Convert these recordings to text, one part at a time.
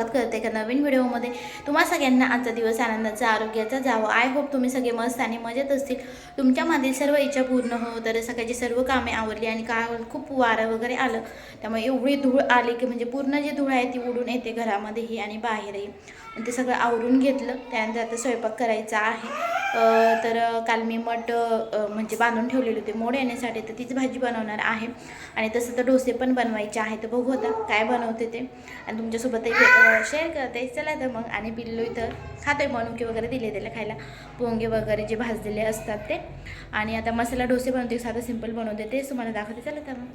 स्वागत करते एका नवीन व्हिडिओमध्ये. तुम्हा सगळ्यांना आजचा दिवस आनंदाचा आरोग्याचा जावं. आय होप तुम्ही सगळे मस्त आणि मजेत असतील. तुमच्या सर्व इच्छा पूर्ण हो तर सकाळची सर्व कामे आवरली आणि काल खूप वारं वगैरे आलं. त्यामुळे एवढी धूळ आली की म्हणजे पूर्ण जी धूळ आहे ती उडून येते घरामध्येही आणि बाहेरही. ते सगळं आवरून घेतलं. त्यानंतर आता स्वयंपाक करायचा आहे. तर काल मी मठ म्हणजे बांधून ठेवलेले होते. मोड येण्यासाठी तर तीच भाजी बनवणार आहे. आणि तसं तर डोसे पण बनवायचे आहे तर बघू आता काय बनवते ते. आणि तुमच्यासोबतही शेअर करते. चला तर मग. आणि पिल्लू इथं खातोय मनुके वगैरे दिले त्याला खायला. पोंगे वगैरे जे भाजलेले असतात ते. आणि आता मसाला डोसे बनवते. साधं सिंपल बनवते. तेच तुम्हाला दाखवते. चला तर मग.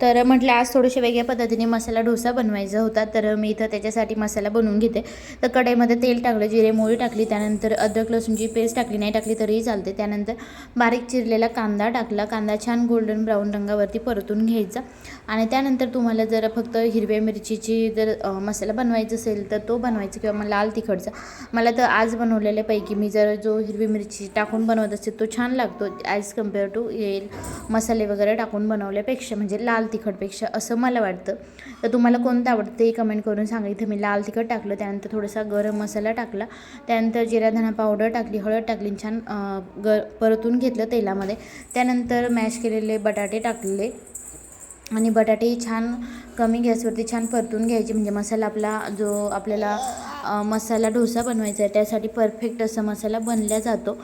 तर म्हटलं आज थोडेसे वेगळ्या पद्धतीने मसाला डोसा बनवायचा होता तर मी इथं त्याच्यासाठी मसाला बनवून घेते. तर कढईमध्ये तेल टाकलं जिरे मोळी टाकली त्यानंतर अद्रक लसूणची पेस्ट टाकली नाही टाकली तरीही चालते. त्यानंतर बारीक चिरलेला कांदा टाकला कांदा छान गोल्डन ब्राऊन रंगावरती परतून घ्यायचा. आणि त्यानंतर तुम्हाला जर फक्त हिरव्या मिरचीची जर मसाला बनवायचा असेल तर तो बनवायचा किंवा मग लाल तिखटचा. मला तर आज बनवलेल्यापैकी मी जर जो हिरवी मिरची टाकून बनवत असते तो छान लागतो. ॲज कंपेअर टू येईल मसाले वगैरे टाकून बनवल्यापेक्षा म्हणजे लाल लाल तिखटपेक्षा असं मला वाटतं. तर तुम्हाला कोणतं आवडतं ते कमेंट करून सांगा. इथं मी लाल तिखट टाकलं त्यानंतर थोडासा गरम मसाला टाकला त्यानंतर जिरा धना पावडर टाकली हळद टाकली आणि छान ग परतून घेतलं तेलामध्ये. त्यानंतर मॅश केलेले बटाटे टाकले. आणि बटाटे छान कमी गॅसवरती छान परतून घ्यायचे. म्हणजे मसाला आपला जो आपल्याला मसाला डोसा बनवायचा आहे त्यासाठी परफेक्ट असा मसाला बनला जातो.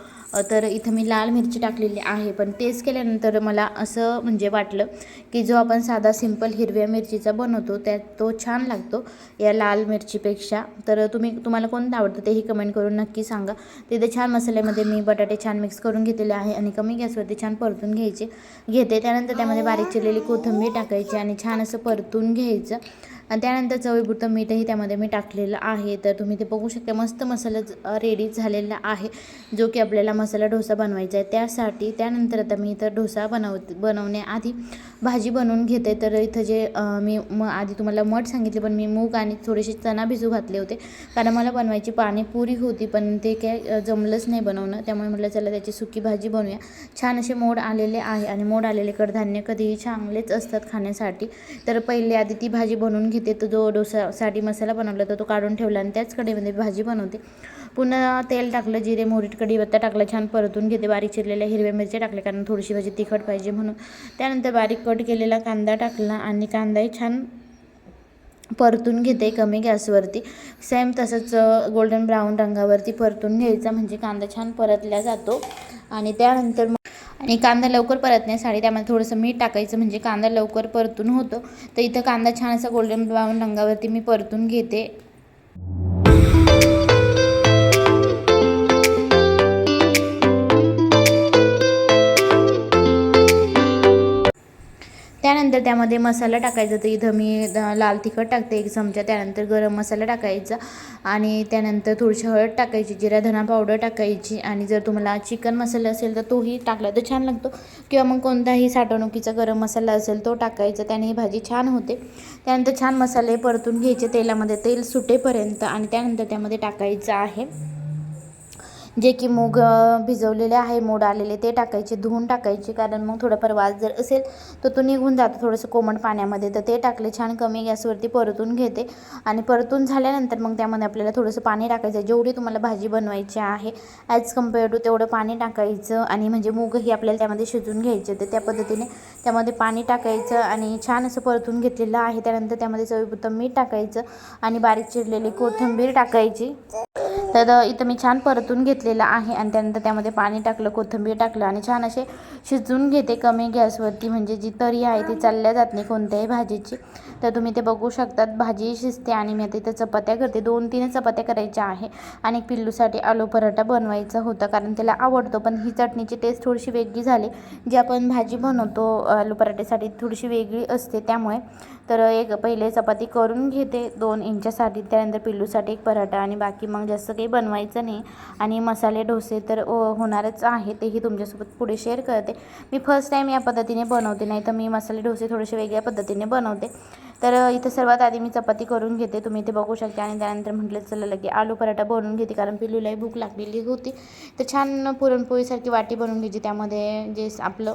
तर इथं मी लाल मिरची टाकलेली आहे. पण तेच केल्यानंतर मला असं म्हणजे वाटलं की जो आपण साधा सिंपल हिरव्या मिरचीचा बनवतो त्यात तो छान लागतो या लाल मिरचीपेक्षा. तर तुम्ही तुम्हाला कोणतं आवडतं तेही कमेंट करून नक्की सांगा. तिथे छान मसाल्यामध्ये मी बटाटे छान मिक्स करून घेतलेले आहे आणि कमी गॅसवरती छान परतून घ्यायचे. घेते त्यानंतर त्यामध्ये बारीक चिरलेली कोथिंबीर टाकायची आणि छान असं परतून घ्यायचं. आणि त्यानंतर चवीपुरतं मीठही त्यामध्ये मी टाकलेलं आहे. तर तुम्ही ते बघू शकता मस्त मसाला रेडी झालेला आहे जो की आपल्याला मसाला डोसा बनवायचा आहे त्यासाठी. त्यानंतर आता मी इथं डोसा बनव बनवण्याआधी भाजी बनवून घेते. तर इथं जे मी म आधी तुम्हाला मठ सांगितले पण मी मूग आणि थोडेसे चणा भिजू घातले होते. कारण मला बनवायची पाणीपुरी होती पण ते काय जमलंच नाही बनवणं. त्यामुळे म्हटलं चला त्याची सुकी भाजी बनवूया. छान असे मोड आलेले आहे आणि मोड आलेले कडधान्य कधीही चांगलेच असतात खाण्यासाठी. तर पहिले आधी ती भाजी बनवून घेते. तर जो डोसासाठी मसाला बनवला तर तो काढून ठेवला आणि त्याच कडेमध्ये भाजी बनवते. पुन्हा तेल टाकलं जिरे मोहरी कढीपत्ता टाकला छान परतून घेते. बारीक चिरलेल्या हिरव्या मिरच्या टाकल्या कारण थोडीशी भाजी तिखट पाहिजे म्हणून. त्यानंतर बारीक कट केलेला कांदा टाकला आणि कांदाही छान परतून घेते कमी गॅसवरती. सेम तसंच गोल्डन ब्राऊन रंगावरती परतून घ्यायचा म्हणजे कांदा छान परतला जातो. आणि त्यानंतर मग आणि कांदा लवकर परतण्यासाठी त्यामध्ये थोडंसं मीठ टाकायचं म्हणजे कांदा लवकर परतून होतो. तर इथं कांदा छान असा गोल्डन ब्राऊन रंगावरती मी परतून घेते. त्यानंतर त्यामध्ये मसाला टाकायचा तर इथं मी लाल तिखट टाकते एक चमचा त्यानंतर गरम मसाला टाकायचा आणि त्यानंतर थोडीशी हळद टाकायची जिरा धना पावडर टाकायची आणि जर तुम्हाला चिकन मसाला असेल तर तोही टाकला तर छान लागतो. किंवा मग कोणताही साठवणुकीचा गरम मसाला असेल तो टाकायचा त्याने ही भाजी छान होते. त्यानंतर छान मसाले परतून घ्यायचे तेलामध्ये तेल सुटेपर्यंत आणि त्यानंतर त्यामध्ये टाकायचं आहे जे की मूग भिजवलेले आहे मोड आलेले ते टाकायचे धुवून टाकायचे कारण मग थोडंफार वास जर असेल तर तो निघून जातो थोडंसं कोमट पाण्यामध्ये. तर ते टाकले छान कमी गॅसवरती परतून घेते आणि परतून झाल्यानंतर मग त्यामध्ये आपल्याला थोडंसं पाणी टाकायचं. जेवढी तुम्हाला भाजी बनवायची आहे ॲज कंपेअर टू तेवढं पाणी टाकायचं आणि म्हणजे मूगही आपल्याला त्यामध्ये शिजून घ्यायचे. तर त्या पद्धतीने त्यामध्ये पाणी टाकायचं आणि छान असं परतून घेतलेलं आहे. त्यानंतर त्यामध्ये चवीपुरतं मीठ टाकायचं आणि बारीक चिरलेली कोथिंबीर टाकायची. तर इथं मी छान परतून घेतलेलं आहे आणि त्यानंतर त्यामध्ये पाणी टाकलं कोथिंबीर टाकलं आणि छान असे शिजवून घेते कमी गॅसवरती. म्हणजे जी तरी आहे ती चालल्या जात नाही कोणत्याही भाजीची. तर तुम्ही ते बघू शकतात. भाजी शिजते आणि मी आता इथं चपात्या करते. दोन तीन चपात्या करायच्या आहे आणि पिल्लूसाठी आलू पराठा बनवायचा होता कारण त्याला आवडतो. पण ही चटणीची टेस्ट थोडीशी वेगळी झाली. जी आपण भाजी बनवतो आलू पराठेसाठी थोडीशी वेगळी असते त्यामुळे तर एक पहिले चपाती करून घेते दोन इंचासाठी त्यानंतर पिल्लूसाठी एक पराठा आणि बाकी मग जास्त काही बनवायचं नाही. आणि मसाले डोसे तर होणारच आहे तेही तुमच्यासोबत पुढे शेअर करते. मी फर्स्ट टाईम या पद्धतीने बनवते नाही तर मी मसाले डोसे थोडेसे वेगळ्या पद्धतीने बनवते. तर इथं सर्वात आधी मी चपाती करून घेते तुम्ही इथे बघू शकता. आणि त्यानंतर म्हटलं चला लगे आलू पराठा बनवून घेते कारण पिल्लूलाही भूक लागलेली होती. तर छान पुरणपोळीसारखी वाटी बनवून घ्यायची त्यामध्ये जे आपलं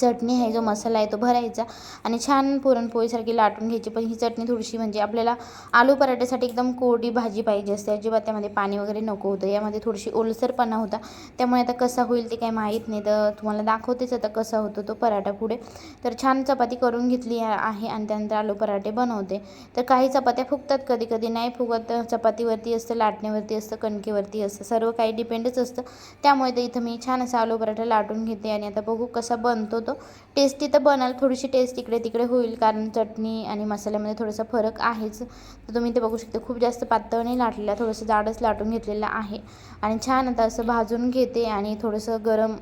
चटणी आहे जो मसाला आहे तो भरायचा आणि छान पुरणपोळीसारखी लाटून घ्यायची. पण ही चटणी थोडीशी म्हणजे आपल्याला आलू पराठ्यासाठी एकदम कोरडी भाजी पाहिजे असते. अजिबात त्यामध्ये पाणी वगैरे नको होतं. यामध्ये थोडीशी ओलसरपणा होता. त्यामुळे आता कसा होईल ते काही माहीत नाही. तर तुम्हाला दाखवतेच आता कसा होतो तो पराठा पुढे. तर छान चपाती करून घेतली आहे आणि त्यानंतर आलू पराठे बनवते. तर काही चपात्या फुगतात कधी कधी नाही फुगत चपातीवरती असतं लाटण्यावरती असतं कणकेवरती असतं. सर्व काही डिपेंडच असतं. त्यामुळे तर इथं मी छान असा आलू पराठा लाटून घेते आणि आता बघू कसा बनतो तो टेस्टी तर बनाल थोडीशी टेस्ट इकडे तिकडे होईल कारण चटणी आणि मसाल्यामध्ये थोडासा फरक आहेच. तर तुम्ही ते बघू शकता खूप जास्त पातळ नाही लाटलेला थोडंसं जाडच लाटून घेतलेलं आहे. आणि छान आता असं भाजून घेते आणि थोडंसं गरम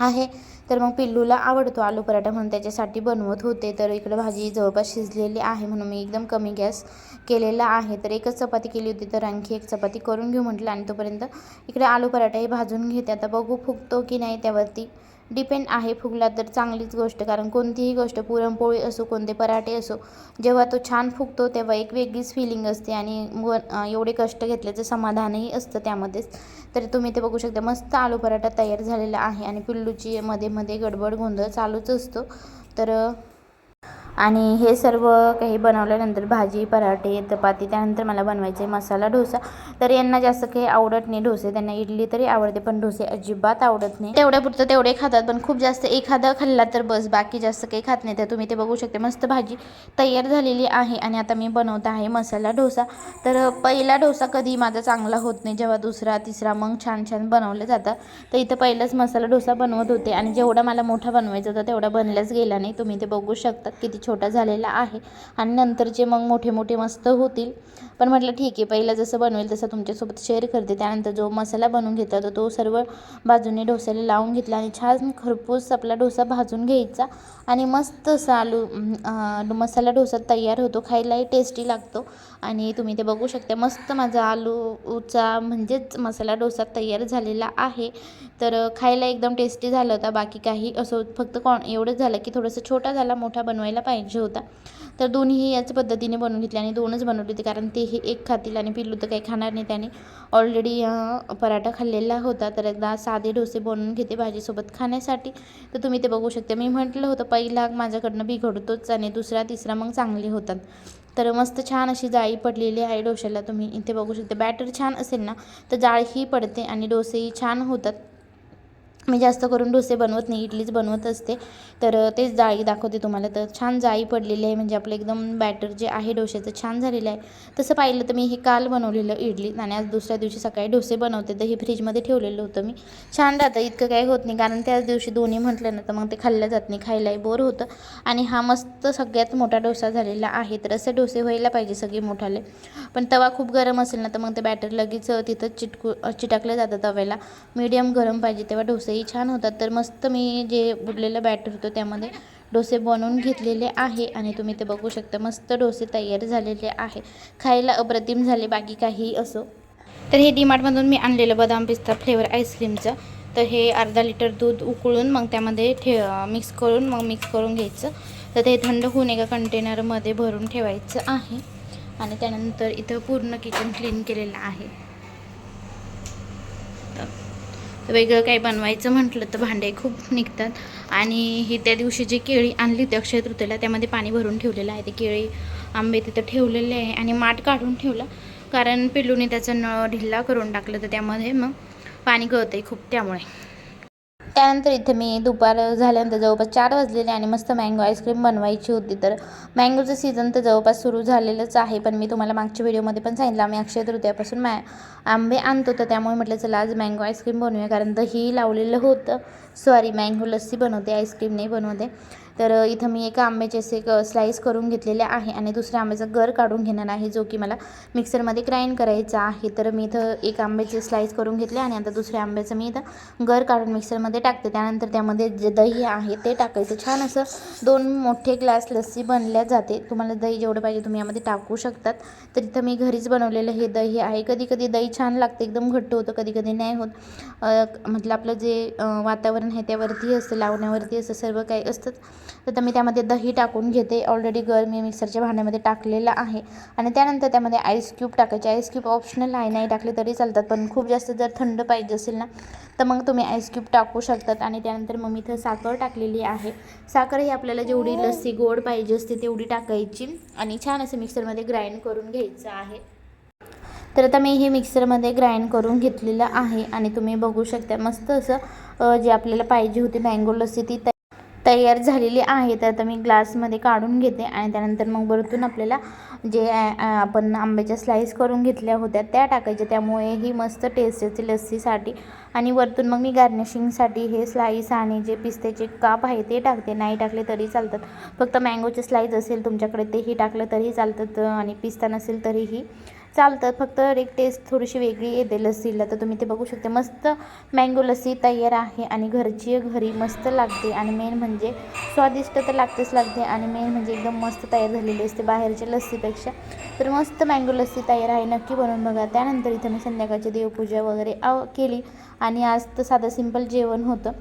आहे तर मग पिल्लूला आवडतो आलू पराठा म्हणून त्याच्यासाठी बनवत होते. तर इकडे भाजी जवळपास शिजलेली आहे म्हणून मी एकदम कमी गॅस केलेला आहे. तर एकच चपाती केली होती तर आणखी एक चपाती करून घेऊ म्हटलं आणि तोपर्यंत इकडे आलू पराठाही भाजून घेते. आता बघू फुगतो की नाही त्यावरती. डिपेंड आहे फुगला तर चांगलीच गोष्ट कारण कोणतीही गोष्ट पुरणपोळी असो कोणते पराठे असो जेव्हा तो छान फुगतो तेव्हा एक वेगळीच फिलिंग असते आणि व एवढे कष्ट घेतल्याचं समाधानही असतं त्यामध्येच. तर तुम्ही ते बघू शकता मस्त आलू पराठा तयार झालेला आहे आणि पिल्लूची मध्ये मध्ये गडबड गोंधळ चालूच असतो. तर आणि हे सर्व काही बनवल्यानंतर भाजी पराठे चपाती त्यानंतर मला बनवायचे मसाला डोसा. तर यांना जास्त काही आवडत नाही डोसे. त्यांना इडली तरी आवडते पण डोसे अजिबात आवडत नाही. तेवढ्यापुरतं तेवढे खातात पण खूप जास्त एखादा खाल्ला तर बस बाकी जास्त काही खात नाही. तर तुम्ही ते बघू शकते मस्त भाजी तयार झालेली आहे आणि आता मी बनवत आहे मसाला डोसा. तर पहिला डोसा कधी माझा चांगला होत नाही जेव्हा दुसरा तिसरा मग छान छान बनवलं जातं. तर इथं पहिलाच मसाला डोसा बनवत होते आणि जेवढा मला मोठा बनवायचा होता तेवढा बनल्याच गेला नाही. तुम्ही ते बघू शकतात किती छोटा झालेला आहे. आणि नंतरचे मग मोठे मोठे मस्त होतील. पण म्हटलं ठीक आहे पहिलं जसं बनवेल तसं तुमच्यासोबत शेअर करते. त्यानंतर जो मसाला बनवून घेतला तर तो सर्व बाजूने डोस्याला लावून घेतला आणि छान खरपूस आपला डोसा भाजून घ्यायचा. आणि मस्त असा आलू मसाला डोसा तयार होतो. खायलाही टेस्टी लागतो. आणि तुम्ही ते बघू शकता. मस्त माझा आलूचा म्हणजेच मसाला डोसा तयार झालेला आहे. तर खायला एकदम टेस्टी झालं होता. बाकी काही असं फक्त कॉन एवढंच झालं की थोडंसं छोटा झाला मोठा बनवायला पाहिजे. होता. तर दोन्ही याच पद्धतीने बनवून घेतले आणि दोनच बनवले होते कारण ते हे एक खातील आणि पिल्लू तर काही खाणार नाही त्याने. ऑलरेडी पराठा खाल्लेला होता तर एकदा साधे डोसे बनवून घेते भाजीसोबत खाण्यासाठी. तर तुम्ही ते बघू शकता. मी म्हटलं होतं पहिला माझ्याकडनं बिघडतोच आणि दुसरा तिसरा मग चांगले होतात. तर मस्त छान अशी जाळी पडलेली आहे डोश्याला तुम्ही इथे बघू शकता. बॅटर छान असेल ना तर जाळीही पडते आणि डोसेही छान होतात. मी जास्त करून डोसे बनवत नाही इडलीच बनवत असते. तर तेच जाळी दाखवते तुम्हाला. तर छान जाळी पडलेली आहे म्हणजे आपलं एकदम बॅटर जे आहे डोश्याचं छान झालेलं आहे. तसं पाहिलं तर मी हे काल बनवलेलं इडली आणि आज दुसऱ्या दिवशी सकाळी डोसे बनवते. तर हे फ्रीजमध्ये ठेवलेलं होतं मी. छान राहतं इतकं काही होत नाही कारण त्याच दिवशी दोन्ही म्हटलं ना तर मग ते खाल्लं जात नाही खायलाही बोर होतं. आणि हा मस्त सगळ्यात मोठा डोसा झालेला आहे. तर असे डोसे व्हायला पाहिजे सगळे मोठाले. पण तवा खूप गरम असेल ना तर मग ते बॅटर लगेच तिथं चिटकू चिटकलं जातं तव्याला. मीडियम गरम पाहिजे तेव्हा डोसे डोसेही छान होतात. तर मस्त मी जे बुडलेलं बॅटर होतं त्यामध्ये डोसे बनवून घेतलेले आहे आणि तुम्ही ते बघू शकता. मस्त डोसे तयार झालेले आहे. खायला अप्रतिम झाले बाकी काही असो. तर हे डीमार्टमधून मी आणलेलं बदाम पिस्ता फ्लेवर आईस्क्रीमचं तर हे अर्धा लिटर दूध उकळून मग त्यामध्ये ठे मिक्स करून मग मिक्स करून घ्यायचं. तर ते थंड होऊन एका कंटेनरमध्ये भरून ठेवायचं आहे. आणि त्यानंतर इथं पूर्ण किचन क्लीन केलेलं आहे तर वेगळं काही बनवायचं म्हटलं तर भांडे खूप निघतात. आणि ही त्या दिवशी जी केळी आणली होती अक्षय तृतीला त्यामध्ये पाणी भरून ठेवलेलं आहे. ते केळी आंबे तिथं ठेवलेले आहे आणि माठ काढून ठेवला. कारण पिल्लूने त्याचं नळ ढिल्ला करून टाकलं तर त्यामध्ये मग पाणी गळतं खूप त्यामुळे. त्यानंतर इथे मी दुपार झाल्यानंतर जवळपास चार वाजलेले आणि मस्त मँगो आईस्क्रीम बनवायची होती. तर मँगोचं सीझन तर जवळपास सुरू झालेलंच आहे पण मी तुम्हाला मागच्या व्हिडिओमध्ये पण सांगितलं आम्ही अक्षय तृतीयापासून मॅ आंबे आणतो तर त्यामुळे म्हटलं चला आज मँगो आईस्क्रीम बनवूया. कारण दही लावलेलं होतं. सॉरी मँगो लस्सी बनवते आईस्क्रीम नाही बनवते. तर इथं मी एका आंब्याचे असे एक स्लाईस करून घेतलेले आहे आणि दुसऱ्या आंब्याचा गर काढून घेणार आहे जो की मला मिक्सरमध्ये ग्राइंड करायचा आहे. तर मी इथं एक आंब्याचे स्लाईस करून घेतले आणि आता दुसऱ्या आंब्याचं मी इथं गर काढून मिक्सरमध्ये टाकते. त्यानंतर त्यामध्ये जे दही आहे ते टाकायचं. छान असं दोन मोठे ग्लास लस्सी बनल्या जाते. तुम्हाला दही जेवढं पाहिजे तुम्ही यामध्ये टाकू शकतात. तर इथं मी घरीच बनवलेलं हे दही आहे. कधी कधी दही छान लागते एकदम घट्ट होतं कधी कधी नाही होत. म्हटलं आपलं जे वातावरण आहे त्यावरती असतं लावण्यावरती असतं सर्व काही असतं. तर तर मी त्यामध्ये दही टाकून घेते. ऑलरेडी गर मी मिक्सरच्या भांड्यामध्ये टाकलेलं आहे. आणि त्यानंतर त्यामध्ये आईस क्यूब टाकायचे. आईस क्यूब ऑप्शनल आहे. नाही टाकले तरी चालतात. पण खूप जास्त जर थंड पाहिजे असेल ना तर मग तुम्ही आईस क्यूब टाकू शकतात. आणि त्यानंतर मग मी इथं साखर टाकलेली आहे. साखर ही आपल्याला जेवढी लस्सी गोड पाहिजे असते तेवढी टाकायची. आणि छान असं मिक्सरमध्ये ग्राइंड करून घ्यायचं आहे. तर आता मी हे मिक्सरमध्ये ग्राइंड करून घेतलेलं आहे. आणि तुम्ही बघू शकता मस्त असं जे आपल्याला पाहिजे होती मँगो लस्सी ती तयार झालेली आहे. तर आता मी ग्लासमध्ये काढून घेते आणि त्यानंतर मग वरतून आपल्याला जे आपण आंब्याच्या स्लाईस करून घेतल्या होत्या त्या टाकायच्या. त्यामुळे ही मस्त टेस्ट येते लस्सीसाठी. आणि वरतून मग मी गार्निशिंगसाठी हे स्लाईस आणि जे पिस्त्याचे काप आहे ते टाकते. नाही टाकले तरी चालतात. फक्त मँगोचे स्लाईस असेल तुमच्याकडे तेही टाकलं तरी चालतात. आणि पिस्ता नसेल तरीही. चालतं. फक्त एक टेस्ट थोडीशी वेगळी येते लस्सीला तर तुम्ही ते बघू शकते. मस्त मँगो लस्सी तयार आहे आणि घरची घरी मस्त लागते. आणि मेन म्हणजे स्वादिष्ट तर लागतेच लागते. आणि मेन म्हणजे एकदम मस्त तयार झालेली असते बाहेरच्या लस्सीपेक्षा तर मस्त मँगो लस्सी तयार आहे. नक्की बनवून बघा. त्यानंतर इथं मी संध्याकाळची देवपूजा वगैरे आव केली. आणि आज तर साधं सिंपल जेवण होतं.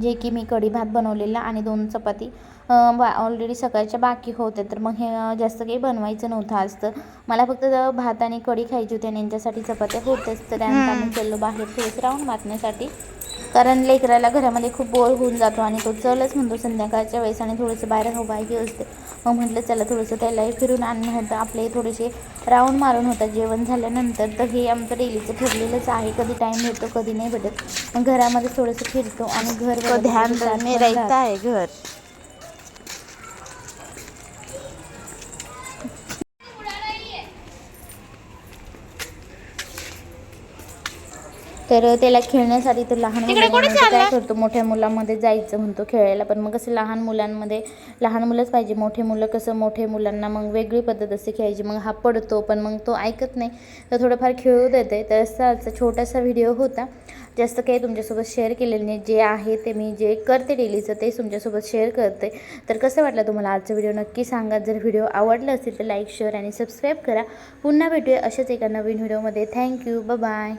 जे की मी कढी भात बनवलेला आणि दोन चपाती. बा ऑलरेडी सकाळच्या बाकी होत्या तर मग हे जास्त काही बनवायचं नव्हतं आज. तर मला फक्त भात आणि कढी खायची होती आणि यांच्यासाठी चपात्या होत्याच. तर त्यानंतर आम्ही चाललो बाहेर थोडंसं राऊंड मारण्यासाठी. कारण लेकराला घरामध्ये खूप बोर होऊन जातो आणि तो चलच म्हणतो संध्याकाळच्या वेळेस आणि थोडंसं बाहेर हवाही असते. मग म्हटलं चला थोडंसं त्यालाही फिरून आणणं होतं आपले थोडेसे राऊंड मारून होतं जेवण झाल्यानंतर तर हे आमचं डेलीचं ठरलेलंच आहे. कधी टाईम भेटतो कधी नाही भेटत. मग घरामध्ये थोडंसं फिरतो आणि घर ध्यान थोडंसं में आठवण रहता है घर. तर त्याला खेळण्यासाठी तर लहान मुलांमध्ये काय करतो मोठ्या मुलांमध्ये जायचं म्हणतो खेळायला. पण मग कसं लहान मुलांमध्ये लहान मुलंच पाहिजे. मोठे मुलं कसं मोठे मुलांना मग वेगळी पद्धत असते खेळायची. मग हा पडतो पण मग तो ऐकत नाही. तर थोडंफार खेळू देते. तर असा आजचा छोटासा व्हिडिओ होता. जास्त काही तुमच्यासोबत शेअर केलेलं नाही. जे आहे ते मी जे करते डेलीचं तेच तुमच्यासोबत शेअर करते. तर कसं वाटलं तुम्हाला आजचा व्हिडिओ? नक्की सांगा. जर व्हिडिओ आवडला असेल तर लाईक शेअर आणि सबस्क्राईब करा. पुन्हा भेटूया अशाच एका नवीन व्हिडिओमध्ये. थँक्यू. बाय